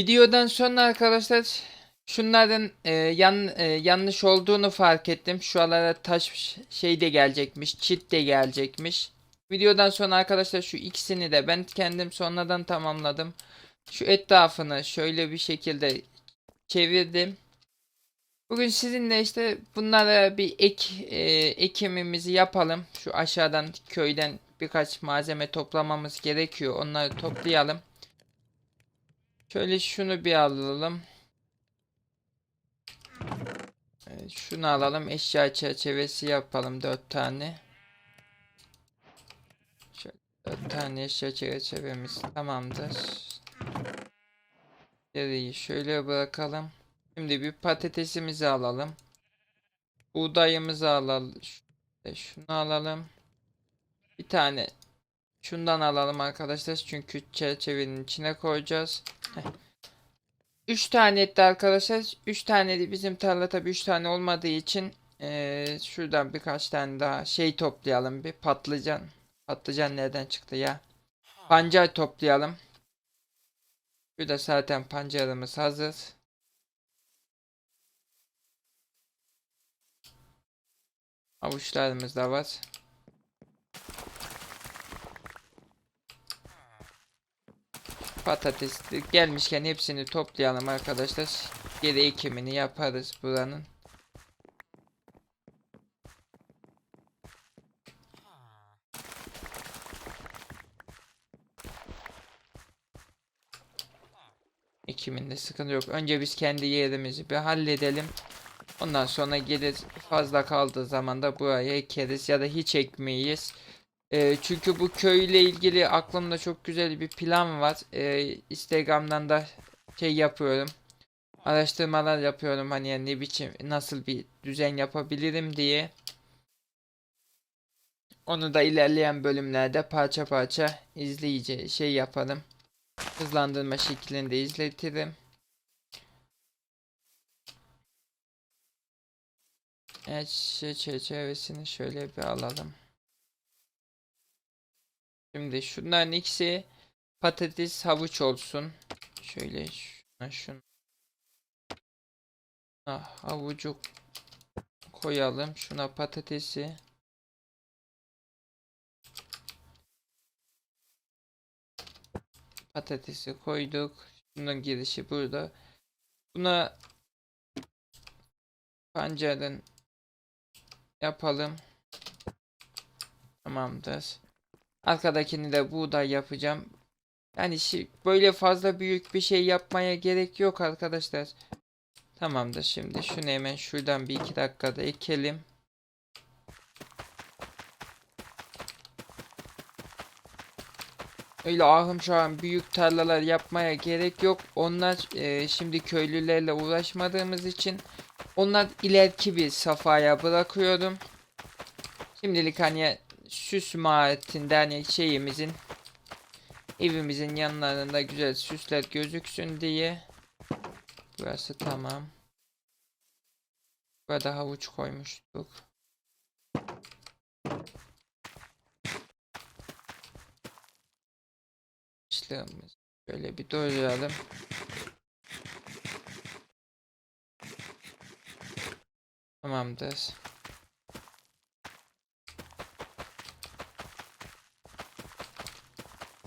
Videodan sonra arkadaşlar şunların e, yan, e, yanlış olduğunu fark ettim. Şuralara taş şey de gelecekmiş, çit de gelecekmiş. Videodan sonra arkadaşlar şu ikisini de ben kendim sonradan tamamladım. Şu etrafını şöyle bir şekilde çevirdim. Bugün sizinle işte bunlara bir ek e, ekimimizi yapalım. Şu aşağıdan köyden birkaç malzeme toplamamız gerekiyor. Onları toplayalım. Şöyle şunu bir alalım. Şunu alalım. Eşya çerçevesi yapalım. Dört tane. Şöyle dört tane eşya çerçevemiz tamamdır. Geriyi şöyle bırakalım. Şimdi bir patatesimizi alalım. Buğdayımızı alalım. Şunu alalım. Bir tane şundan alalım arkadaşlar. Çünkü çerçevenin içine koyacağız. 3 tane etti arkadaşlar. 3 tane de bizim tarla tabi 3 tane olmadığı için eee, şuradan birkaç tane daha şey toplayalım. Bir patlıcan. Patlıcan nereden çıktı ya? Pancar toplayalım. Şurada zaten pancarımız hazır. Avuçlarımız da var. Patates gelmişken hepsini toplayalım arkadaşlar. Geri ekimini yaparız buranın. Ekiminde sıkıntı yok. Önce biz kendi yerimizi bir halledelim. Ondan sonra gelir fazla kaldığı zaman da buraya ekeriz ya da hiç ekmeyiz. Ee, çünkü bu köyle ilgili aklımda çok güzel bir plan var. Ee, Instagram'dan da şey yapıyorum. Araştırmalar yapıyorum hani ne biçim nasıl bir düzen yapabilirim diye. Onu da ilerleyen bölümlerde parça parça izleyici şey yaparım. Hızlandırma şeklinde izletirim. Evet çerçevesini şöyle bir alalım. Şimdi şunların ikisi patates havuç olsun. Şöyle şuna şunu. Ah, havucu koyalım. Şuna patatesi. Patatesi koyduk. Şunun girişi burada. Buna pancarın yapalım. Tamamdır. Arkadakini de buğday yapacağım. Yani böyle fazla büyük bir şey yapmaya gerek yok arkadaşlar. Tamamdır şimdi şunu hemen şuradan bir iki dakikada ekelim. Öyle ahım şahım büyük tarlalar yapmaya gerek yok. Onlar e, şimdi köylülerle uğraşmadığımız için onlar ileriki bir safhaya bırakıyorum. Şimdilik hani süs mahiyetinde hani şeyimizin evimizin yanlarında güzel süsler gözüksün diye. Burası tamam. Burada havuç koymuştuk. İşlerimiz böyle bir doyuralım. Tamamdır.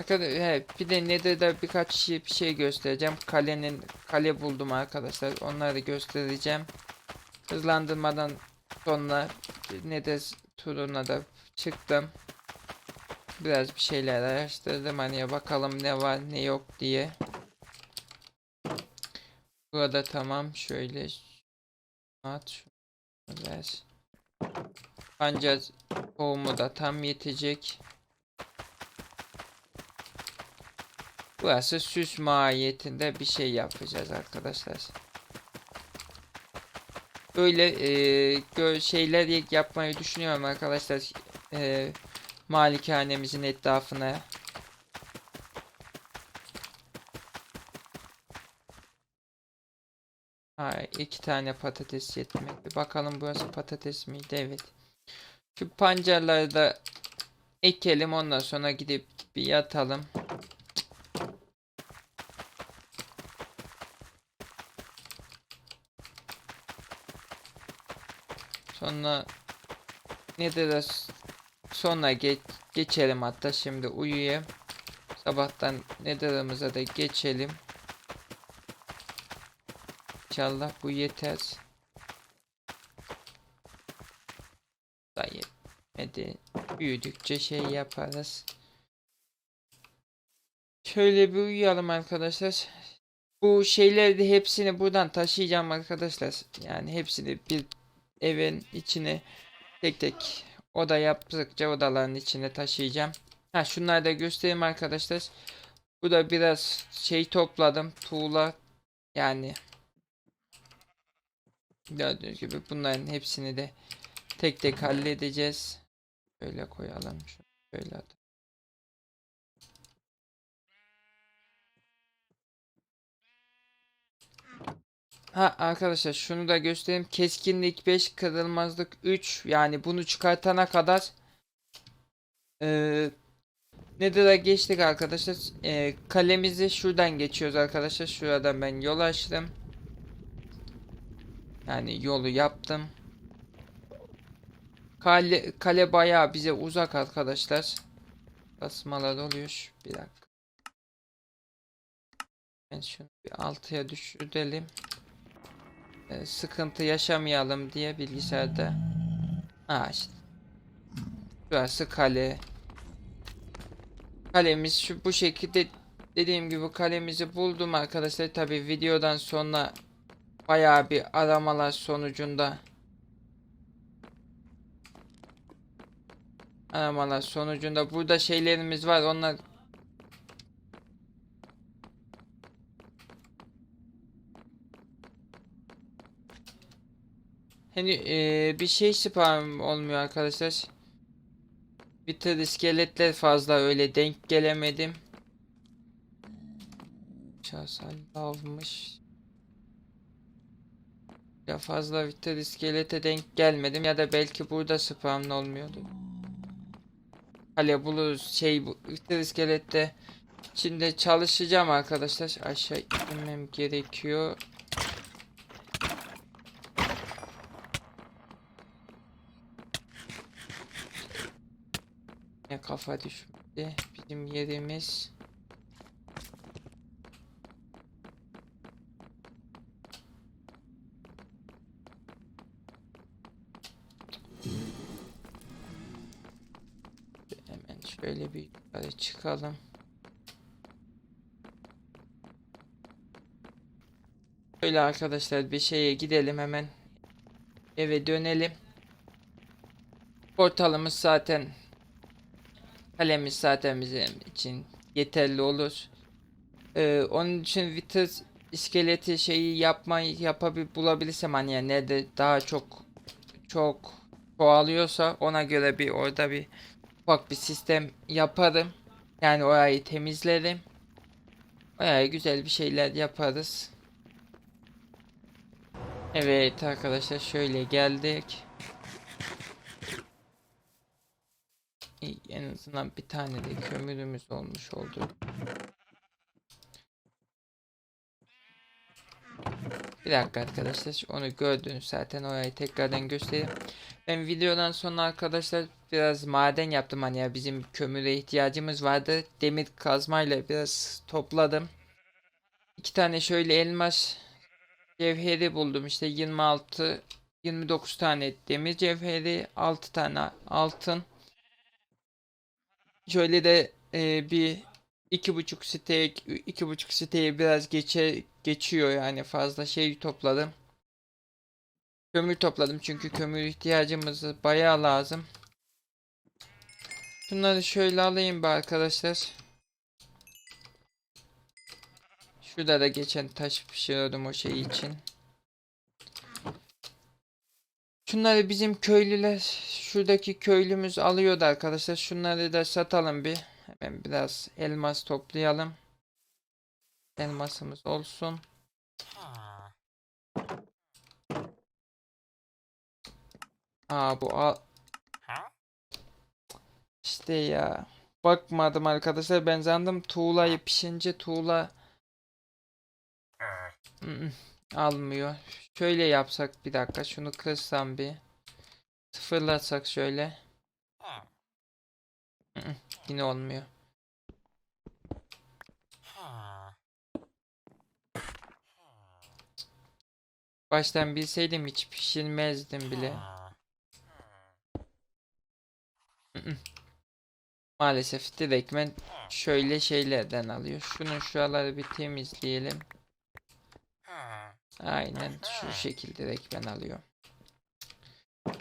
Arkadaşlar he, bir de Nether'da birkaç şey, bir şey göstereceğim. Kalenin kale buldum arkadaşlar. Onları göstereceğim. Hızlandırmadan sonra Nether turuna da çıktım. Biraz bir şeyler araştırdım hani bakalım ne var ne yok diye. Burada tamam şöyle at ver. Pancar tohumu da tam yetecek. Burası süs mahiyetinde bir şey yapacağız arkadaşlar. Böyle e, şeyler yapmayı düşünüyorum arkadaşlar. E, malikanemizin etrafına. Ha, iki tane patates yetmekte. Bakalım burası patates miydi? Evet. Şu pancarları da ekelim. Ondan sonra gidip bir yatalım. Sonra ne de sonra geç, geçelim hatta şimdi uyuyayım. Sabahtan Nether'ımıza da geçelim. İnşallah bu yeter. Da yetmedi. Büyüdükçe şey yaparız. Şöyle bir uyuyalım arkadaşlar. Bu şeyleri de hepsini buradan taşıyacağım arkadaşlar. Yani hepsini bir evin içine tek tek oda yaptıkça odaların içine taşıyacağım. Ha şunları da göstereyim arkadaşlar. Bu da biraz şey topladım. Tuğla yani gördüğünüz gibi bunların hepsini de tek tek halledeceğiz. Böyle koyalım. Şunu Böyle atalım. Ha arkadaşlar şunu da göstereyim. Keskinlik 5, kırılmazlık 3. Yani bunu çıkartana kadar eee Nether'a geçtik arkadaşlar. Eee, kalemizi şuradan geçiyoruz arkadaşlar. Şuradan ben yol açtım. Yani yolu yaptım. Kale, kale bayağı bize uzak arkadaşlar. Basmalar oluyor. Bir dakika. Ben şunu bir altıya düşürelim. Ee, sıkıntı yaşamayalım diye bilgisayarda. Ha işte. Burası kale. Kalemiz şu bu şekilde dediğim gibi kalemizi buldum arkadaşlar. Tabi videodan sonra bayağı bir aramalar sonucunda aramalar sonucunda burada şeylerimiz var. Onlar Hani eee, bir şey spam olmuyor arkadaşlar. Bir iskeletler fazla öyle denk gelemedim. Şahsen lavmış. Ya fazla Vitter iskelete denk gelmedim ya da belki burada spam olmuyordu. Hala buluruz şey bu Vitter iskelette içinde çalışacağım arkadaşlar. Aşağı inmem gerekiyor. Kafa düşmedi. Bizim yerimiz. Hemen şöyle bir yukarı çıkalım. Böyle arkadaşlar bir şeye gidelim hemen. Eve dönelim. Portalımız zaten Kalemiz zaten bizim için yeterli olur. Ee, onun için vites iskeleti şeyi yapmayı yapabil bulabilirsem hani yani nerede daha çok çok çoğalıyorsa ona göre bir orada bir ufak bir sistem yaparım. Yani orayı temizlerim. Oraya güzel bir şeyler yaparız. Evet arkadaşlar şöyle geldik. En azından bir tane de kömürümüz olmuş oldu. Bir dakika arkadaşlar onu gördünüz zaten orayı tekrardan göstereyim. Ben videodan sonra arkadaşlar biraz maden yaptım hani ya bizim kömüre ihtiyacımız vardı. Demir kazmayla biraz topladım. İki tane şöyle elmas cevheri buldum işte 26 29 tane demir cevheri 6 tane altın Şöyle de e, bir iki buçuk siteye iki buçuk siteye biraz geçe geçiyor yani fazla şey topladım. Kömür topladım çünkü kömür ihtiyacımız bayağı lazım. Şunları şöyle alayım be arkadaşlar. Şurada da geçen taş pişiriyordum o şey için. Şunları bizim köylüler, şuradaki köylümüz alıyordu arkadaşlar. Şunları da satalım bir. Hemen biraz elmas toplayalım. Elmasımız olsun. Aa bu al. İşte ya. Bakmadım arkadaşlar. Ben sandım tuğlayı pişince tuğla Mm, almıyor. Şöyle yapsak bir dakika. Şunu kırsam bir. Sıfırlatsak şöyle. Yine olmuyor. Baştan bilseydim hiç pişirmezdim bile. Maalesef direktmen şöyle şeylerden alıyor. Şunun şuraları bir temizleyelim. Aynen şu şekilde direktmen alıyor.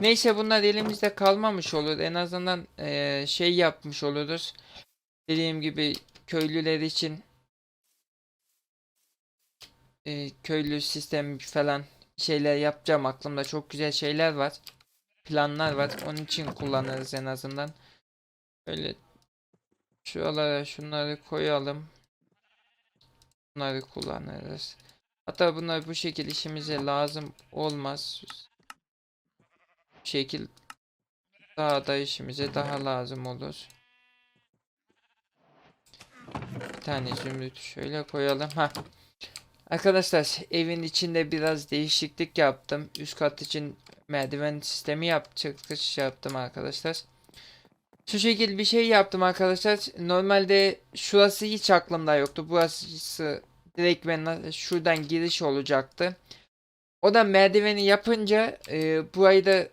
Neyse bunlar elimizde kalmamış olur. En azından eee, şey yapmış oluruz. Dediğim gibi köylüler için eee, köylü sistem falan şeyler yapacağım. Aklımda çok güzel şeyler var. Planlar var. Onun için kullanırız en azından. Böyle şuralara şunları koyalım. Bunları kullanırız. Hatta bunlar bu şekil işimize lazım olmaz. Bu şekil daha da işimize daha lazım olur. Bir tane zümrüt şöyle koyalım. Ha. Arkadaşlar evin içinde biraz değişiklik yaptım. Üst kat için merdiven sistemi yap çıkış yaptım arkadaşlar. Şu şekil bir şey yaptım arkadaşlar. Normalde şurası hiç aklımda yoktu. Burası direkt ben şuradan giriş olacaktı. O da merdiveni yapınca e, burayı da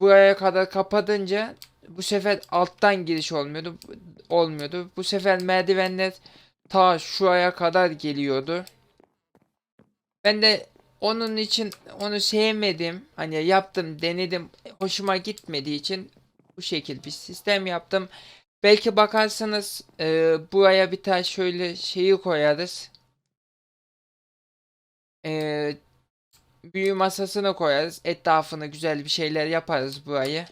buraya kadar kapatınca bu sefer alttan giriş olmuyordu. Olmuyordu. Bu sefer merdivenler ta şuraya kadar geliyordu. Ben de onun için onu sevmedim. Hani yaptım, denedim. Hoşuma gitmediği için bu şekil bir sistem yaptım. Belki bakarsanız e, buraya bir tane şöyle şeyi koyarız. E, büyü masasını koyarız. Etrafını güzel bir şeyler yaparız burayı.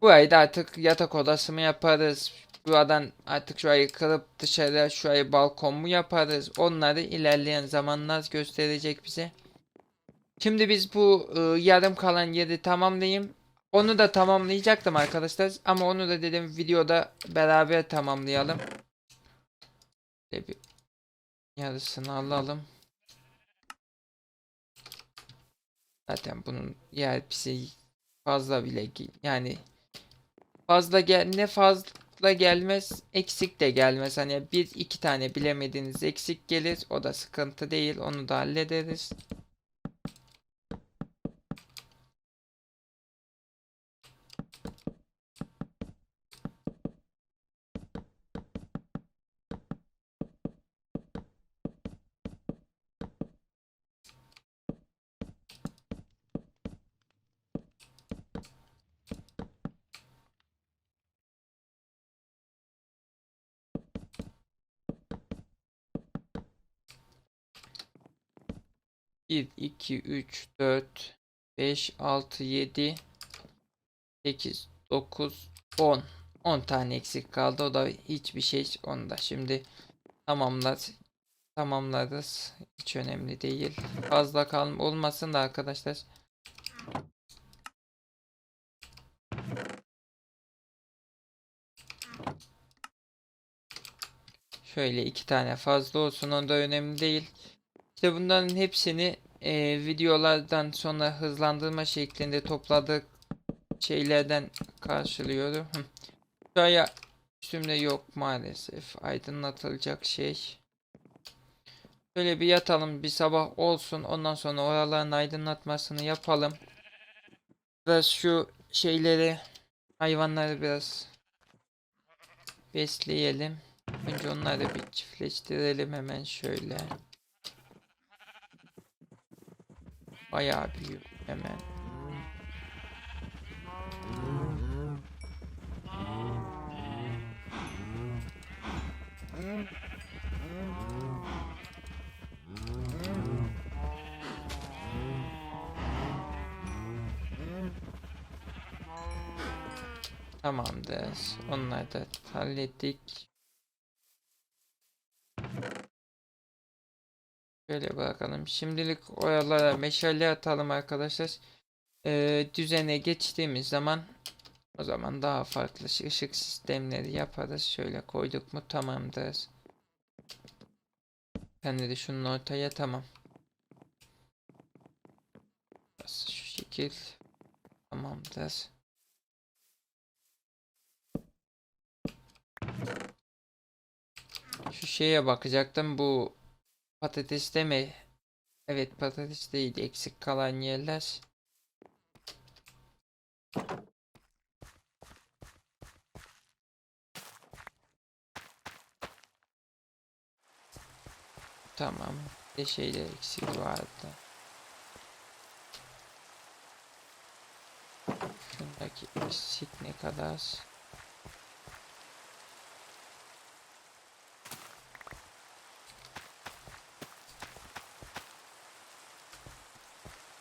Burayı da artık yatak odası mı yaparız? Buradan artık şurayı kırıp dışarı şurayı balkon mu yaparız? Onları ilerleyen zamanlar gösterecek bize. Şimdi biz bu e, yarım kalan yeri tamamlayayım. Onu da tamamlayacaktım arkadaşlar. Ama onu da dedim videoda beraber tamamlayalım. Yarısını alalım. Zaten bunun yer pisi fazla bile yani fazla gel ne fazla gelmez eksik de gelmez. Hani bir iki tane bilemediğiniz eksik gelir. O da sıkıntı değil. Onu da hallederiz. Bir, iki, üç, dört, beş, altı, yedi, sekiz, dokuz, on. 10 tane eksik kaldı. O da hiçbir şey. Onu da şimdi tamamlar. Tamamlarız. Hiç önemli değil. Fazla kalm olmasın da arkadaşlar. Şöyle iki tane fazla olsun. O da önemli değil. İşte bunların hepsini e, videolardan sonra hızlandırma şeklinde topladık şeylerden karşılıyorum. Şuraya üstümde yok maalesef. Aydınlatılacak şey. Şöyle bir yatalım bir sabah olsun. Ondan sonra oraların aydınlatmasını yapalım. Biraz şu şeyleri hayvanları biraz besleyelim. Önce onları bir çiftleştirelim hemen şöyle. Bayağı büyük. Hemen. Tamamdır. Onları da hallettik. Şöyle bakalım. Şimdilik oralara meşale atalım arkadaşlar. Ee, düzene geçtiğimiz zaman o zaman daha farklı ışı- ışık sistemleri yaparız. Şöyle koyduk mu tamamdır. Ben de şunun ortaya tamam. Burası Şu şekil tamamdır. Şu şeye bakacaktım bu patateste mi? Evet patates değil eksik kalan yerler. Tamam. Bir şeyler eksik vardı. Şundaki eksik ne kadar?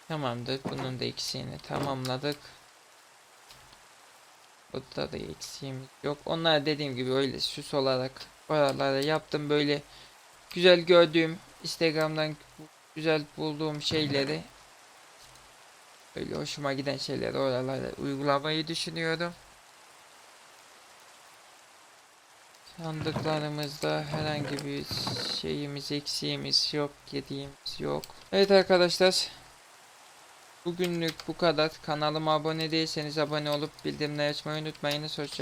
Tamamdır. Bunun da eksiğini tamamladık. Burada da eksiğimiz yok. Onlar dediğim gibi öyle süs olarak oralara yaptım böyle güzel gördüğüm Instagram'dan güzel bulduğum şeyleri böyle hoşuma giden şeyleri oralara uygulamayı düşünüyorum. Sandıklarımızda herhangi bir şeyimiz eksiğimiz yok, yediğimiz yok. Evet arkadaşlar. Bugünlük bu kadar. Kanalıma abone değilseniz abone olup bildirimleri açmayı unutmayınız. Hoşça